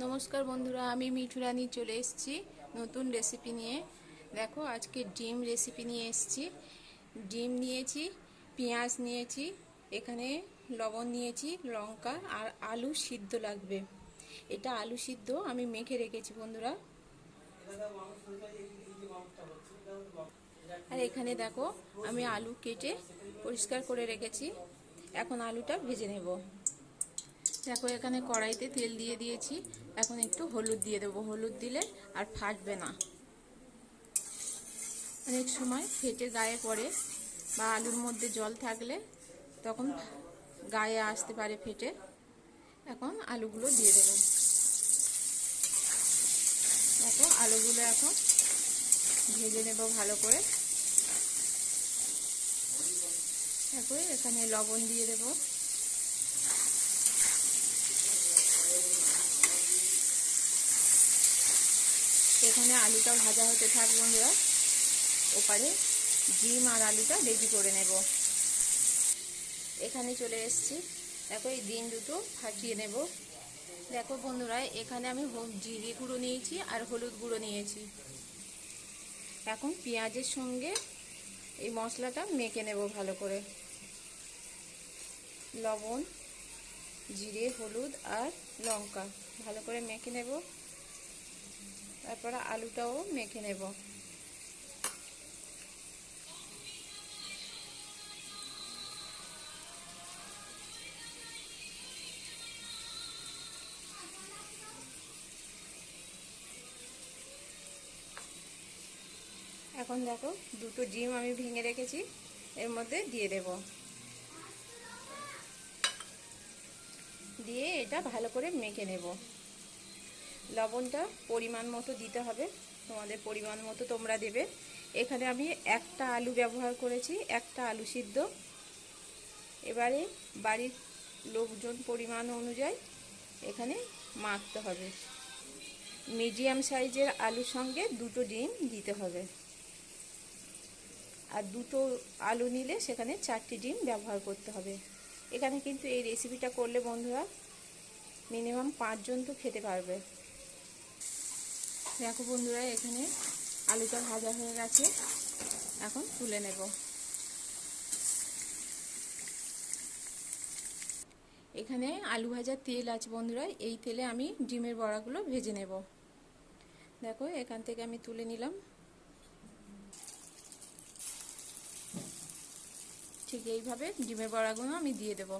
নমস্কার বন্ধুরা, আমি মিঠু রানী চলে এসেছি নতুন রেসিপি নিয়ে। দেখো, আজকে ডিম রেসিপি নিয়ে এসেছি। ডিম নিয়েছি, পেঁয়াজ নিয়েছি, এখানে লবণ নিয়েছি, লঙ্কা আর আলু সিদ্ধ লাগবে। এটা আলু সিদ্ধ আমি মেখে রেখেছি বন্ধুরা। আর এখানে দেখো, আমি আলু কেটে পরিষ্কার করে রেখেছি। এখন আলুটা ভেজে নেব। দেখো, এখানে কড়াইতে তেল দিয়ে দিয়েছি। এখন একটু হলুদ দিয়ে দেবো। হলুদ দিলে আর ফাটবে না। অনেক সময় ফেটে গায়ে পড়ে বা আলুর মধ্যে জল থাকলে তখন গায়ে আসতে পারে ফেটে। এখন আলুগুলো দিয়ে দেবো। দেখো, আলুগুলো এখন ভেজে নেব ভালো করে। দেখো, এখানে লবণ দিয়ে দেবো। এখানে আলুটা ভাজা হতে থাক বন্ধুরা। ওপারে ডিম আর আলুটা রেডি করে নেব। এখানে চলে এসেছি। দেখো এই ডিম দুটো ফাটিয়ে নেব। দেখো বন্ধুরা, এখানে আমি জিরে গুঁড়ো নিয়েছি আর হলুদ গুঁড়ো নিয়েছি। এখন পেঁয়াজের সঙ্গে এই মশলাটা মেখে নেব ভালো করে। লবণ, জিরে, হলুদ আর লঙ্কা ভালো করে মেখে নেব। তারপরে আলুটাও মেখে নেব। এখন দেখো দুটো ডিম আমি ভেঙে রেখেছি, এর মধ্যে দিয়ে দেব। দিয়ে এটা ভালো করে মেখে নেব। লবণটা পরিমাণ মতো দিতে হবে। তোমাদের পরিমাণ মতো তোমরা দেবে। এখানে আমি একটা আলু ব্যবহার করেছি, একটা আলু সিদ্ধ। এবারে বাড়ির লোকজন পরিমাণ অনুযায়ী এখানে মাখতে হবে। মিডিয়াম সাইজের আলুর সঙ্গে দুটো ডিম দিতে হবে। আর দুটো আলু নিলে সেখানে চারটি ডিম ব্যবহার করতে হবে। এখানে কিন্তু এই রেসিপিটা করলে বন্ধুরা মিনিমাম পাঁচজন তো খেতে পারবে। দেখো বন্ধুরা, এখানে আলুটা ভাজা হয়ে গেছে। এখন তুলে নেব। এখানে আলু ভাজার তেল আছে বন্ধুরা, এই তেলে আমি ডিমের বড়াগুলো ভেজে নেব। দেখো, এখান থেকে আমি তুলে নিলাম। ঠিক এইভাবে ডিমের বড়াগুলো আমি দিয়ে দেবো।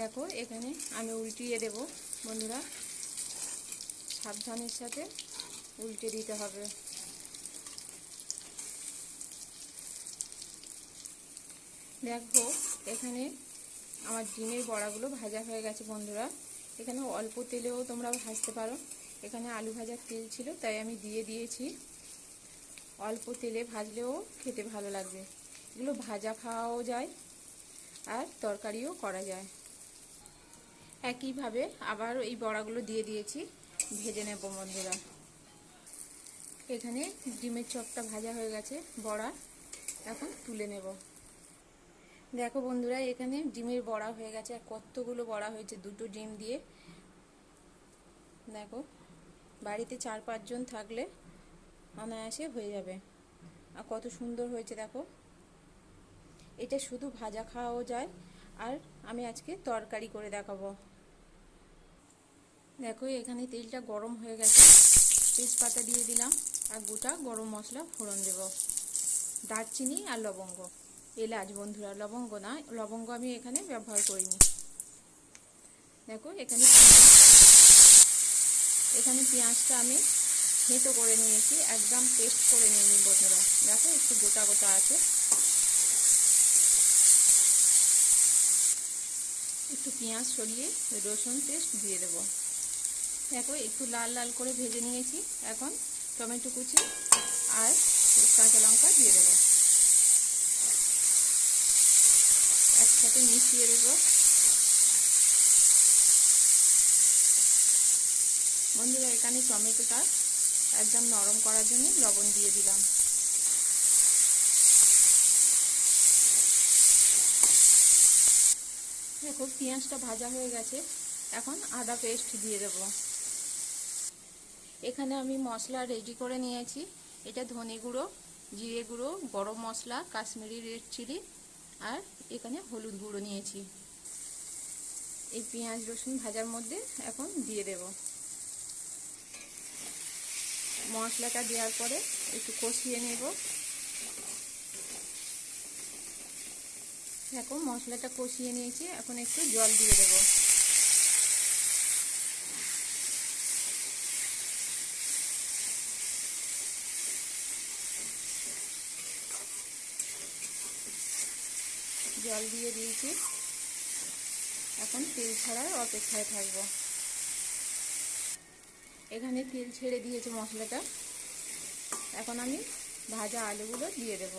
দেখো, এখানে আমি উল্টিয়ে দেব। বন্ধুরা, সাবধানের সাথে উল্টে দিতে হবে। দেখো, এখানে আমার ডিমের বড়াগুলো ভাজা হয়ে গেছে বন্ধুরা। এখানে অল্প তেলেও তোমরা ভাজতে পারো। এখানে আলু ভাজার তেল ছিল, তাই আমি দিয়ে দিয়েছি। অল্প তেলে ভাজলেও খেতে ভালো লাগবে। এগুলো ভাজা খাওয়াও যায়, আর তরকারিও করা যায়। একইভাবে আবার এই বড়াগুলো দিয়ে দিয়েছি। ভেজে নেব বন্ধুরা। এখানে ডিমের চপটা ভাজা হয়ে গেছে, বড়া। এখন তুলে নেব। দেখো বন্ধুরা, এখানে ডিমের বড়া হয়ে গেছে আর কতগুলো বড়া হয়েছে দুটো ডিম দিয়ে। দেখো, বাড়িতে চার পাঁচজন থাকলে অনায়াসে হয়ে যাবে। আর কত সুন্দর হয়েছে, দেখো। এটা শুধু ভাজা খাওয়াও যায়, আর আমি আজকে তরকারি করে দেখাবো। দেখো এখানে তেলটা গরম হয়ে গেছে। তেজপাতা দিয়ে দিলাম আর গোটা গরম মশলা ফোড়ন দেব। দারচিনি আর লবঙ্গ। এলাচ বন্ধুরা, লবঙ্গ না, লবঙ্গ আমি এখানে ব্যবহার করিনি। দেখো এখানে এখানে পেঁয়াজটা আমি হেঁটো করে নিয়েছি, একদম পেস্ট করে নিয়ে বন্ধুরা। দেখো একটু গোটা গোটা আছে। একটু পেঁয়াজ সরিয়ে রসুন পেস্ট দিয়ে দেবো। দেখো, একটু লাল লাল করে ভেজে নিয়েছি। এখন টমেটো কুচি আর কাঁচা লঙ্কা দিয়ে দেবো। একসাথে মিশিয়ে দেবো। বন্ধুরা, এখানে টমেটোটা একদম নরম করার জন্য লবণ দিয়ে দিলাম। দেখো, পেঁয়াজটা ভাজা হয়ে গেছে। এখন আদা পেস্ট দিয়ে দেব। এখানে আমি মশলা রেডি করে নিয়েছি। এটা ধনে গুঁড়ো, জিরে গুঁড়ো, গরম মশলা, কাশ্মীরি রেড চিলি আর এখানে হলুদ গুঁড়ো নিয়েছি। এই পেঁয়াজ, রসুন ভাজার মধ্যে এখন দিয়ে দেব। মশলাটা দেওয়ার পরে একটু কষিয়ে নেব। দেখো মশলাটা কষিয়ে নিয়েছি, এখন একটু জল দিয়ে দেবো। জল দিয়ে দিয়েছি। এখন তেল ছাড়ার অপেক্ষায় থাকব। এখানে তেল ছেড়ে দিয়েছে মশলাটা। এখন আমি ভাজা আলুগুলো দিয়ে দেব।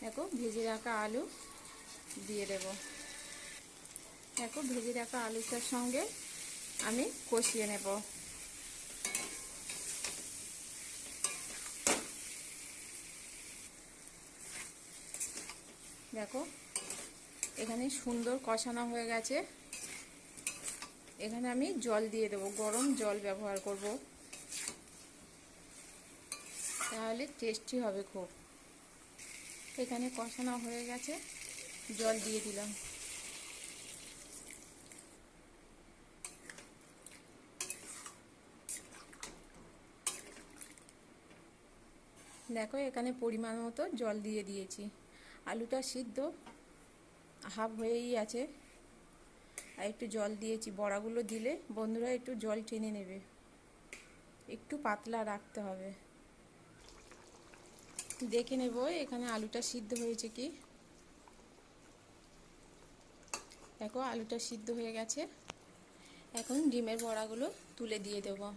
দেখো, ভেজে রাখা আলু দিয়ে দেব। দেখো, ভেজে রাখা আলুটার সঙ্গে আমি কষিয়ে নেব। দেখো, এখানে সুন্দর কষানো হয়ে গেছে। এখানে আমি জল দিয়ে দেবো, গরম জল ব্যবহার করব। তাহলে টেস্টি হবে খুব। এখানে কষানো হয়ে গেছে, জল দিয়ে দিলাম। দেখো, এখানে পরিমাণ মতো জল দিয়ে দিয়েছি। আলুটা সিদ্ধ, হাফ হয়েই আছে। আর একটু জল দিয়েছি, বড়াগুলো দিলে বন্ধুরা একটু জল টেনে নেবে। একটু পাতলা রাখতে হবে। দেখে নেব এখানে আলুটা সিদ্ধ হয়েছে কি। দেখো আলুটা সিদ্ধ হয়ে গেছে। এখন ডিমের বড়াগুলো তুলে দিয়ে দেবো।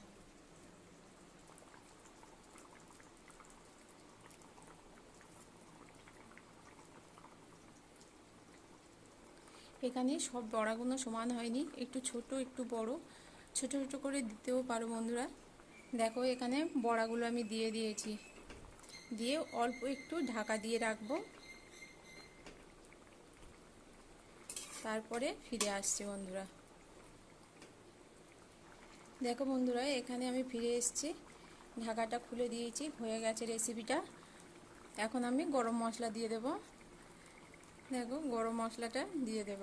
এখানে সব বড়াগুলো সমান হয়নি। একটু ছোট, একটু বড়। ছোট ছোট করে দিতেও পারো বন্ধুরা। দেখো এখানে বড়াগুলো আমি দিয়ে দিয়েছি। দিয়ে অল্প একটু ঢাকা দিয়ে রাখব। তারপরে ফিরে আসছে বন্ধুরা। দেখো বন্ধুরা, এখানে আমি ফিরে এসেছি। ঢাকাটা খুলে দিয়েছি, হয়ে গেছে রেসিপিটা এখন আমি গরম মশলা দিয়ে দেবো। দেখো গরম মশলাটা দিয়ে দেব।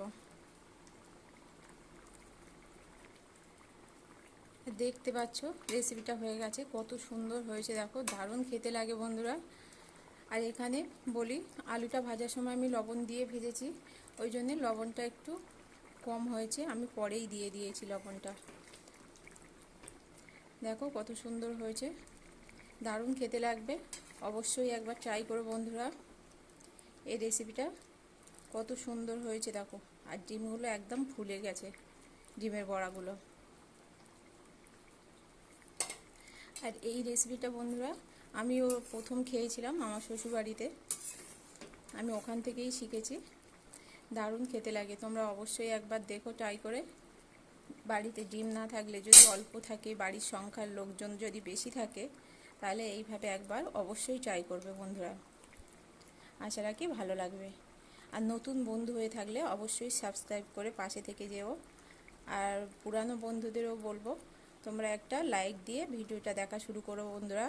দেখতে পাচ্ছ রেসিপিটা হয়ে গেছে, কত সুন্দর হয়েছে, দেখো, দারুণ খেতে লাগে বন্ধুরা। আর এখানে বলি, আলুটা ভাজার সময় আমি লবণ দিয়ে ভেজেছি, ওই জন্যে লবণটা একটু কম হয়েছে, আমি পরেই দিয়ে দিয়েছি লবণটা। দেখো কত সুন্দর হয়েছে, দারুণ খেতে লাগবে, অবশ্যই একবার ট্রাই করো বন্ধুরা। এই রেসিপিটা কত সুন্দর হয়েছে, দেখো। আর ডিমগুলো একদম ফুলে গেছে, ডিমের বড়াগুলো। আর এই রেসিপিটা বন্ধুরা, আমিও প্রথম খেয়েছিলাম আমার শ্বশুরবাড়িতে। আমি ওখান থেকেই শিখেছি। দারুণ খেতে লাগে। তোমরা অবশ্যই একবার দেখো ট্রাই করে। বাড়িতে ডিম না থাকলে যদি অল্প থাকে, বাড়ির সংখ্যার লোকজন যদি বেশি থাকে, তাহলে এইভাবে একবার অবশ্যই ট্রাই করবে বন্ধুরা। আশা রাখি ভালো লাগবে। আর নতুন বন্ধু হয়ে থাকলে অবশ্যই সাবস্ক্রাইব করে পাশে থেকে যেও। আর পুরানো বন্ধুদেরও বলব, তোমরা একটা লাইক দিয়ে ভিডিওটা দেখা শুরু করো বন্ধুরা।